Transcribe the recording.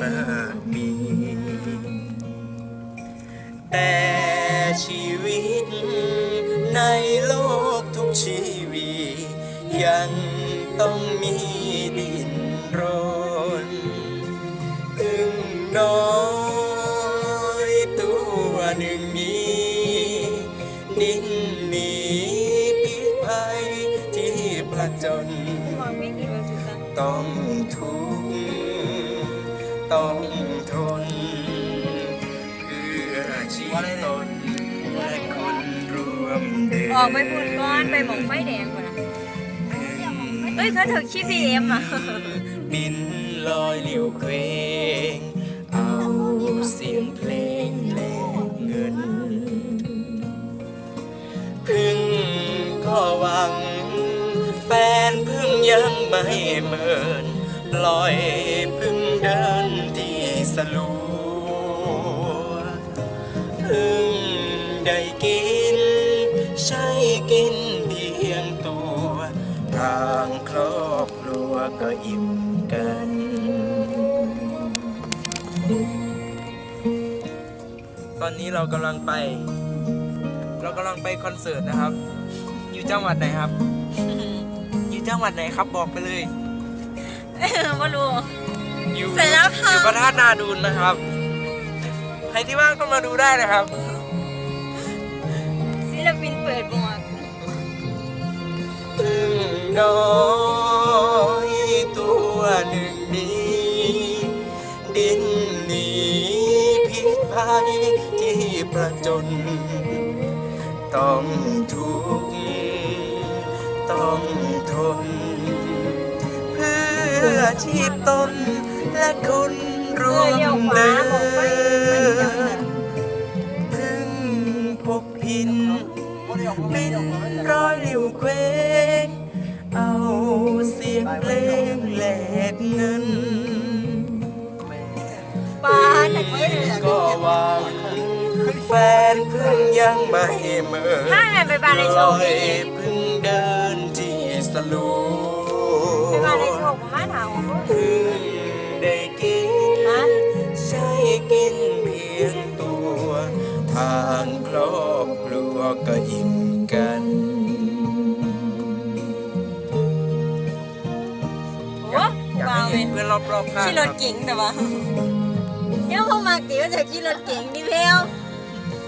มากมี แต่ชีวิตในโลกทุกชีวิต ยังต้องมีดินรนพึ่งน้อยตัวหนึ่งนี้ดิ้นหนีพิษภัยที่ผจญมองไม่กี่วันสุดท้ายต้องทุกข์ ต้องทน เพื่อชีวิตตนและคนรวมเดินออกไปพูดก้อนไปหมองไฟแดงก่อนนะเอ้ยเขาเถอะคิดพีเอ็มอะบินลอยลิวเควงเอาเสียงเพลงแลกเงิน พึ่งก็หวัง แฟนพึ่งยังไม่เมิน ปล่อยพึ่งเดิน ที่สลัวพึ่งได้กิน ใช้กินเพียงตัว ทางครอบครัวก็อิ่มกัน ตอนนี้เรากำลังไป เรากำลังไปคอนเสิร์ตนะครับ อยู่จังหวัดไหนครับ อยู่จังหวัดไหนครับบอกไปเลย ไม่รู้ อยู่เสร็จแล้วค่ะ อยู่พระธาตุนาดูนนะครับ ใครที่ว่างก็มาดูได้นะครับ ศิลปินเปิดหมวกพึ่งน้อยตัวหนึ่งนี้ ดิ้นหนีพิษภัยที่ประจน ต้องทุกข์ต้องทน เพื่อชีพตน และคนรวมเดินพึ่งพกพินบินร้อยลิวเควงเอาเสียงเพลงแหลกเงินปาตะกี้เลยก็หวังแฟนพิ่งยังไม่เมื่อถ้าไปบ้านในโชว์อยนี่เพิ่งเดินที่สลูไปบ้านในโชว์ผมมาถาม ทางครอบครัวก็อิ่มกัน โอ้อยากว้าให้วเห็นเพื่อนรอบๆข้างขี่รถเก๋งแต่ว่าเดี๋ยวพอมาเก๋ก็จะขี่รถเก๋งดิเพล